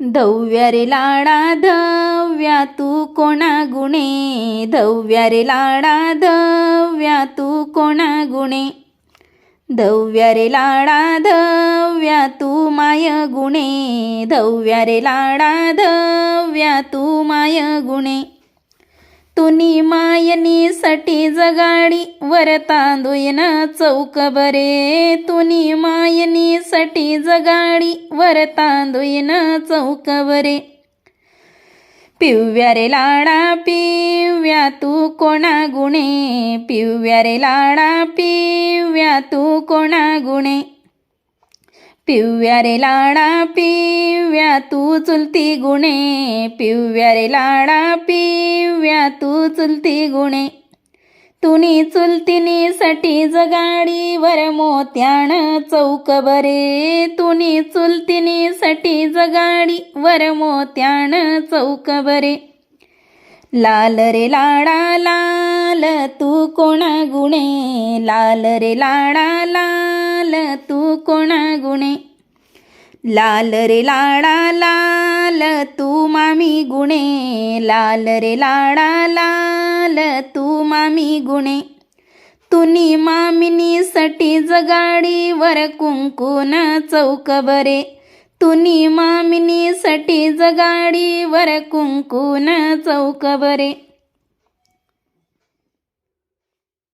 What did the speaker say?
धव्या रे लाडा धव्या तू कोणा गुणे? धव्या रे लाडा धव्या तू कोणा गुणे? धव्या रे लाडा धव्या तू माय गुणे? धव्या रे लाडा धव्या तू माय गुणे? तुनी मायनी सटी जगाडी वर तांदुयना चौक बरे. तुनी मायनी सटी जगाडी वर तांदुयना चौक बरे. पिव्या रे लाडा पिव्या तू कोणा गुणे. पिव्या रे लाडा पिव्या तू कोणा गुणे. पिव्या रे लाडा पिव्या तू चुलती गुणे. पिव्या रे लाडा पिव्या तू चुलती गुणे. तुनी चुलतीनी जगाडीवर जगाडी वर मोत्याण चौक बरे. तुनी चुलतीनी जगाडीवर जगाडी वर मोत्याण चौक बरे. लाल रे लाडा लाल तू कोणा गुणे. लाल रे लाडा लाल तू कोणा गुणे लाल रे लाडा लाल तू मामी गुणे. लाल रे लाडा लाल तू मामी गुणे. तुनी मामिनी सटी जगाडी वर कुंकुन चौक बरे. तुनी मामिनी सटी जगाडी वर कुंकुन चौक बरे.